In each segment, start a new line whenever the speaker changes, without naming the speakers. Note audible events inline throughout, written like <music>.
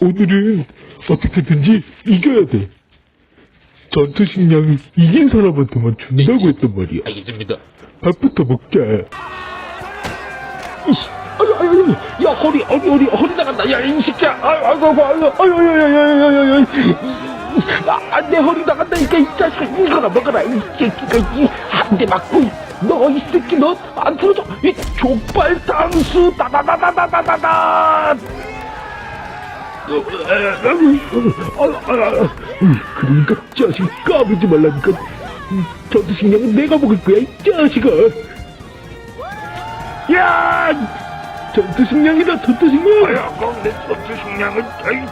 오늘은 어떻게든지 이겨야 돼. 전투 식량을 이긴 사람한테만 준다고 했단 말이야.
알겠습니다.
밥부터 먹자.
이씨, 아유, 아유, 아유, 야, 허리, 허리, 허리, 허리 나간다. 야, 이 새끼야. 아유, 아유, 아유, 아유, 아유, 아유, 아유, 아유, 아유, 아유. 아, 안 돼, 허리 나간다니까, 이 자식아. 이거나 먹어라, 이 새끼가. 이, 한 대 맞고, 너, 이 새끼, 너, 안 틀어져. 이 족발 당수, 따다다다다다다다.
그러니까 자식 까불지 말라니까. 이 전투 식량은 내가 먹을 거야, 이 자식아. 야! 전투 식량이다, 전투 식량. 아야, 내 전투 식량은, 아이.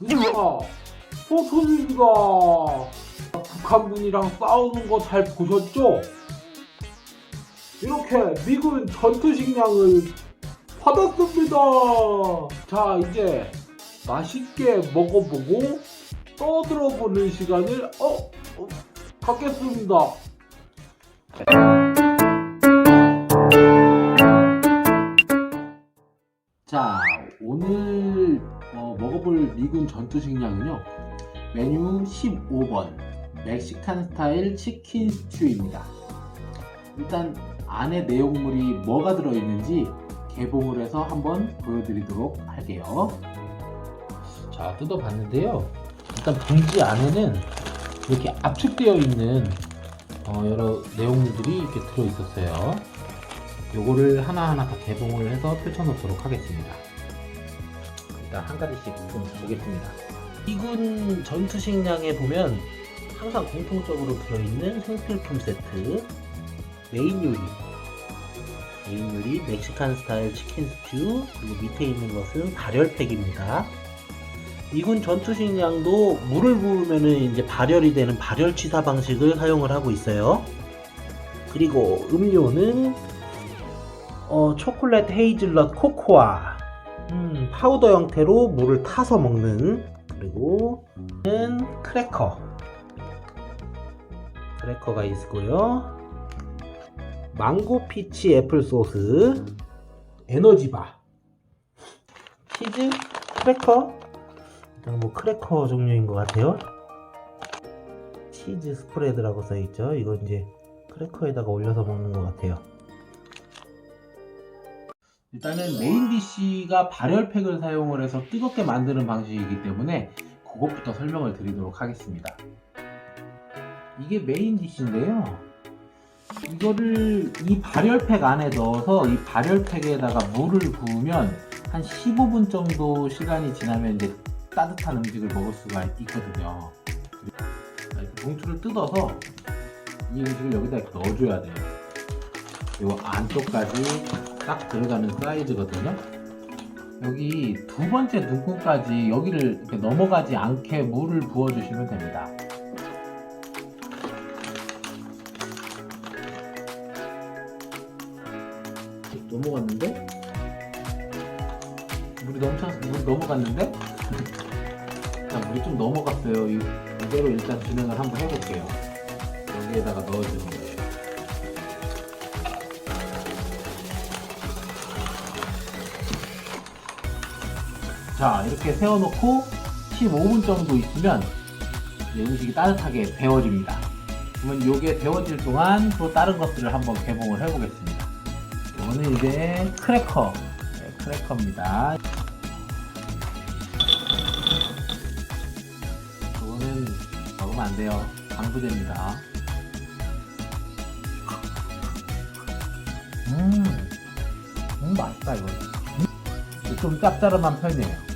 누가 소소입니다. 북한군이랑 싸우는 거 잘 보셨죠? 이렇게 미군 전투 식량을 받았습니다. 자, 이제 맛있게 먹어보고 떠들어보는 시간을 어, 어 갖겠습니다. 자, 오늘 어, 먹어볼 미군 전투 식량은요. 메뉴 15번 멕시칸 스타일 치킨 스튜입니다. 일단 안에 내용물이 뭐가 들어있는지 개봉을 해서 한번 보여드리도록 할게요. 자, 뜯어봤는데요. 일단 봉지 안에는 이렇게 압축되어 있는 어, 여러 내용물들이 이렇게 들어있었어요. 요거를 하나하나 다 개봉을 해서 펼쳐놓도록 하겠습니다. 일단 한 가지씩 좀 보겠습니다. 이군 전투 식량에 보면 항상 공통적으로 들어있는 생필품 세트, 메인 요리, 메인 요리 멕시칸 스타일 치킨 스튜, 그리고 밑에 있는 것은 발열팩입니다. 이군 전투 식량도 물을 부으면은 이제 발열이 되는 발열 취사 방식을 사용을 하고 있어요. 그리고 음료는 어, 초콜릿 헤이즐넛 코코아 음, 파우더 형태로 물을 타서 먹는 그리고 는 크래커. 크래커가 있고요. 망고 피치 애플 소스 에너지바. 치즈 크래커. 일단 뭐 크래커 종류인 것 같아요. 치즈 스프레드라고 써있죠. 이거 이제 크래커에다가 올려서 먹는 것 같아요 일단은 메인 디시가 발열팩을 사용을 해서 뜨겁게 만드는 방식이기 때문에 그것부터 설명을 드리도록 하겠습니다. 이게 메인 디시인데요. 이거를 이 발열팩 안에 넣어서 이 발열팩에다가 물을 부으면 한 15분 정도 시간이 지나면 이제 따뜻한 음식을 먹을 수가 있거든요. 자, 이렇게 봉투를 뜯어서 이 음식을 여기다 이렇게 넣어줘야 돼요. 요 안쪽까지 딱 들어가는 사이즈거든요. 여기 두 번째 눈금까지 여기를 이렇게 넘어가지 않게 물을 부어주시면 됩니다. 넘어갔는데? 물이 넘쳐, 물이 넘어갔는데? 자, 물이 좀 넘어갔어요. 이- 이대로 일단 진행을 한번 해볼게요. 여기에다가 넣어주는 거예요. 자 이렇게 세워놓고 15분 정도 있으면 음식이 따뜻하게 데워집니다. 그러면 이게 데워질 동안 또 다른 것들을 한번 개봉을 해보겠습니다. 이거는 이제 크래커, 네, 크래커입니다. 이거는 먹으면 안 돼요. 방부제입니다. 음, 음 맛있다 이거. 좀 짭짤한 편이에요.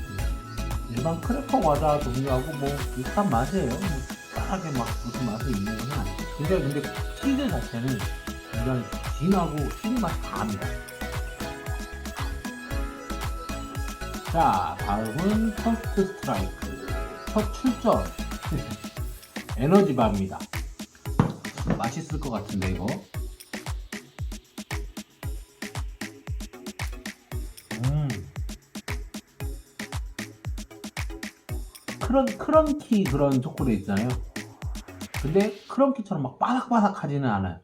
일반 크래커 과자 종류하고 뭐 비슷한 맛이에요. 뭐 특별하게 막 무슨 맛이 있는 건 아니에요. 근데 근데 치즈 자체는 굉장히 진하고 신 맛이 다합니다. 자, 다음은 퍼스트 스트라이크. 첫 출전. <laughs> 에너지바입니다. 맛있을 것 같은데, 이거. 크런 크런키 그런 초콜릿 있잖아요. 근데 크런키처럼 막 바삭바삭하지는 않아요.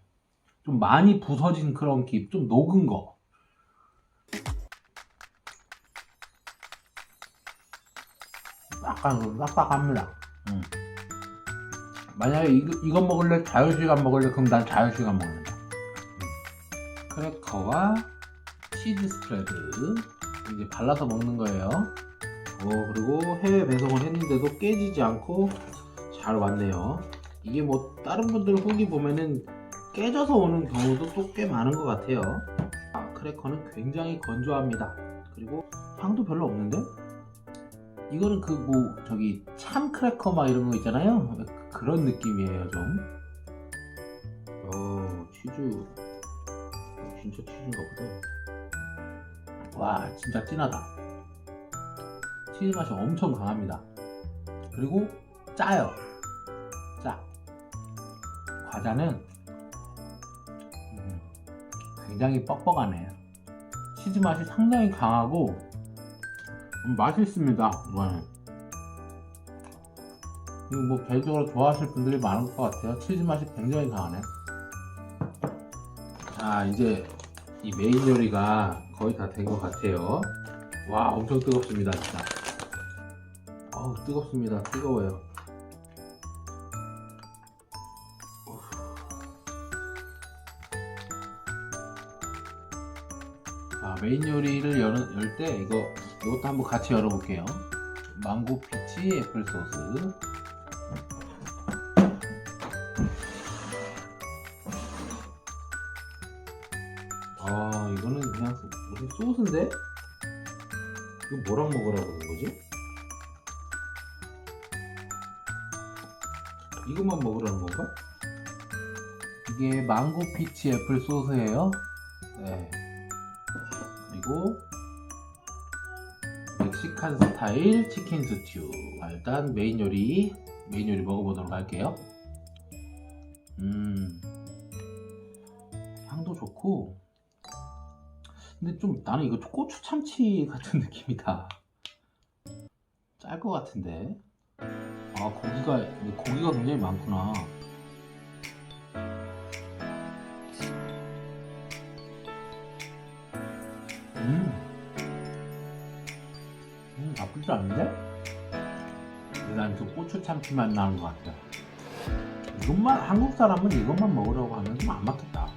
좀 많이 부서진 크런키, 좀 녹은 거. 약간 빡빡합니다. 음. 만약에 이거, 이거 먹을래? 자유시간 먹을래? 그럼 난 자유시간 먹는다. 음. 크래커와 치즈 스프레드 이제 발라서 먹는 거예요. 어, 그리고 해외 배송을 했는데도 깨지지 않고 잘 왔네요. 이게 뭐 다른 분들 후기 보면은 깨져서 오는 경우도 또 꽤 많은 것 같아요. 아, 크래커는 굉장히 건조합니다. 그리고 향도 별로 없는데? 이거는 그 뭐 저기 참 크래커 막 이런 거 있잖아요. 그런 느낌이에요 좀. 어 치즈 진짜 치즈인가 보다. 와 진짜 진하다. 치즈 맛이 엄청 강합니다. 그리고 짜요. 짜. 과자는 음, 굉장히 뻑뻑하네요. 치즈 맛이 상당히 강하고 음, 맛있습니다. 이거 뭐 개인적으로 좋아하실 분들이 많을 것 같아요. 치즈 맛이 굉장히 강하네. 자 이제 이 메인 요리가 거의 다 된 것 같아요. 와 엄청 뜨겁습니다 진짜. 어우 뜨겁습니다. 뜨거워요. 자 메인 요리를 열 때 이거 이것도 한번 같이 열어볼게요. 망고 피치 애플 소스. 아 이거는 그냥 소- 무슨 소스인데? 이거 뭐랑 먹으라고 그런 거지? 이것만 먹으라는 건가? 이게 망고 피치 애플 소스예요. 네. 그리고 멕시칸 스타일 치킨 스튜. 자, 일단 메인 요리 메인 요리 먹어보도록 할게요. 음 향도 좋고 근데 좀 나는 이거 고추 참치 같은 <laughs> 느낌이다. 짤 것 같은데. 아 고기가 고기가 굉장히 많구나. 음. 음 나쁘지 않은데? 난그 고추 참치 맛 나는 것 같아. 이것만 한국 사람은 이것만 먹으라고 하면 좀 안 맞겠다.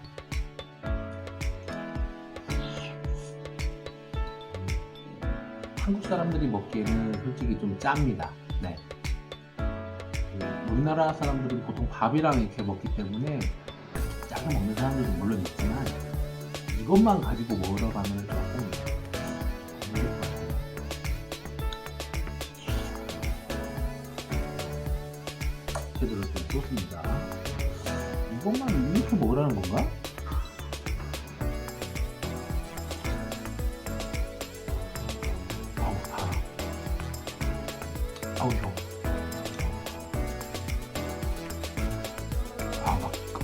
한국 사람들이 먹기에는 솔직히 좀 짭니다. 네. 그 우리나라 사람들은 보통 밥이랑 이렇게 먹기 때문에 짜게 먹는 사람들도 물론 있지만 이것만 가지고 먹으러 가면 조금. 제대로 된 소스입니다. 이것만 이렇게 먹으라는 건가?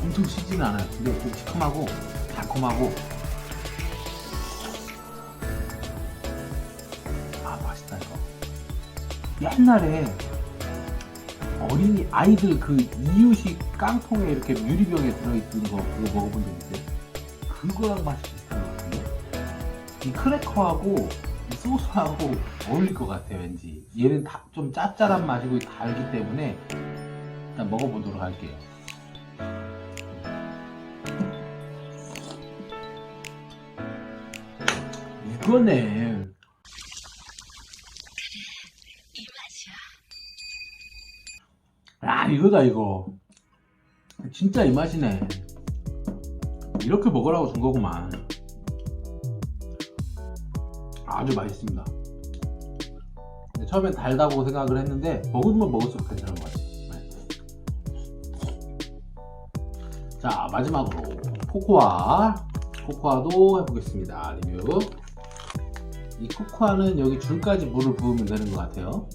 엄청 시지는 않아요. 근데 좀 시큼하고 달콤하고. 아 맛있다 이거. 옛날에 어린이 아이들 그 이유식 깡통에 이렇게 유리병에 들어있던 거 그거 먹어본 적 있어요? 그거랑 맛이 비슷한 것 같은데? 이 크래커하고 이 소스하고 어울릴 것 같아 왠지 얘는 다, 좀 짭짤한 맛이고 달기 때문에 일단 먹어보도록 할게요 이거네. 아 이거다 이거. 진짜 이 맛이네. 이렇게 먹으라고 준 거구만. 아주 맛있습니다. 처음엔 달다고 생각을 했는데 먹으면 먹을수록 괜찮은 것 같아요. 네. 자 마지막으로 코코아. 코코아도 해보겠습니다. 리뷰 이 코코아는 여기 줄까지 물을 부으면 되는 것 같아요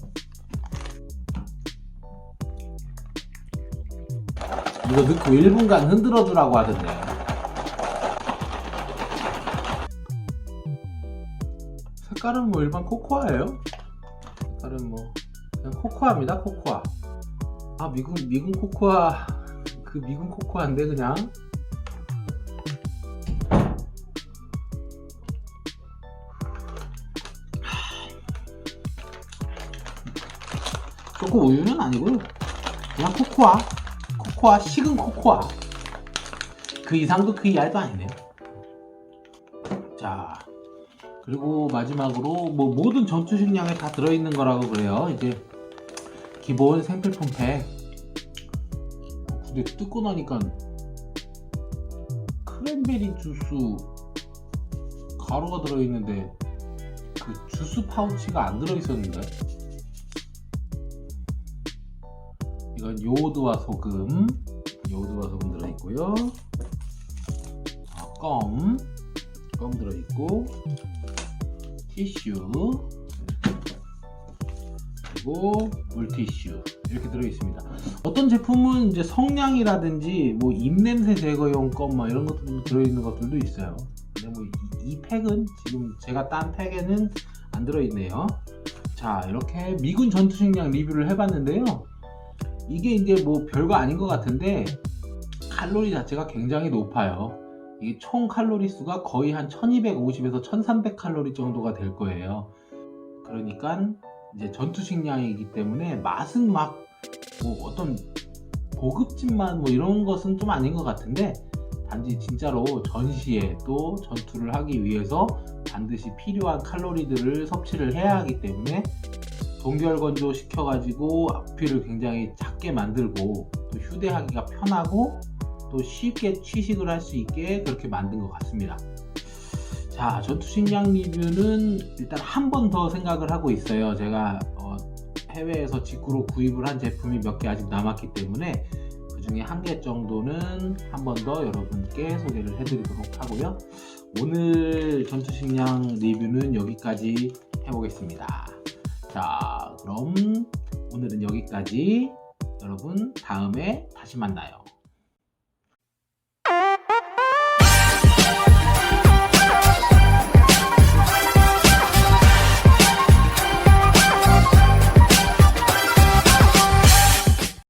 이거 넣고 1분간 흔들어 주라고 하던데. 색깔은 뭐 일반 코코아예요. 색깔은 뭐 그냥 코코아입니다 코코아 아 미군 미군 코코아 그 미군 코코아인데 그냥 초코 우유는 아니고요. 그냥 코코아. 코코아 식은 코코아. 그 이상도 그 이하도 아니네요. 자 그리고 마지막으로 뭐 모든 전투 식량에 다 들어있는 거라고 그래요. 이제 기본 생필품 팩. 근데 뜯고 나니까 크랜베리 주스 가루가 들어있는데 그 주스 파우치가 안 들어있었는데 이건 요오드와 소금 요오드와 소금 들어있고요. 아, 껌, 껌 들어있고 티슈 그리고 물티슈 이렇게 들어있습니다. 어떤 제품은 이제 성냥이라든지 뭐 입냄새 제거용 껌 막 이런 것들 들어있는 것들도 있어요. 근데 뭐 이, 이 팩은 지금 제가 딴 팩에는 안 들어있네요. 자 이렇게 미군 전투식량 리뷰를 해봤는데요 이게 이제 뭐 별거 아닌 것 같은데 칼로리 자체가 굉장히 높아요. 이게 총 칼로리 수가 거의 한 1250에서 1300 칼로리 정도가 될 거예요. 그러니까 이제 전투 식량이기 때문에 맛은 막 뭐 어떤 고급집 맛뭐 이런 것은 좀 아닌 것 같은데 단지 진짜로 전시에 또 전투를 하기 위해서 반드시 필요한 칼로리들을 섭취를 해야 하기 때문에 동결 건조 시켜가지고 앞뒤를 굉장히 작게 만들고 또 휴대하기가 편하고 또 쉽게 취식을 할 수 있게 그렇게 만든 것 같습니다. 자, 전투식량 리뷰는 일단 한 번 더 생각을 하고 있어요. 제가 어, 해외에서 직구로 구입을 한 제품이 몇 개 아직 남았기 때문에 그 중에 한 개 정도는 한 번 더 여러분께 소개를 해드리도록 하고요. 오늘 전투식량 리뷰는 여기까지 해보겠습니다. 자, 그럼 오늘은 여기까지. 여러분, 다음에 다시 만나요.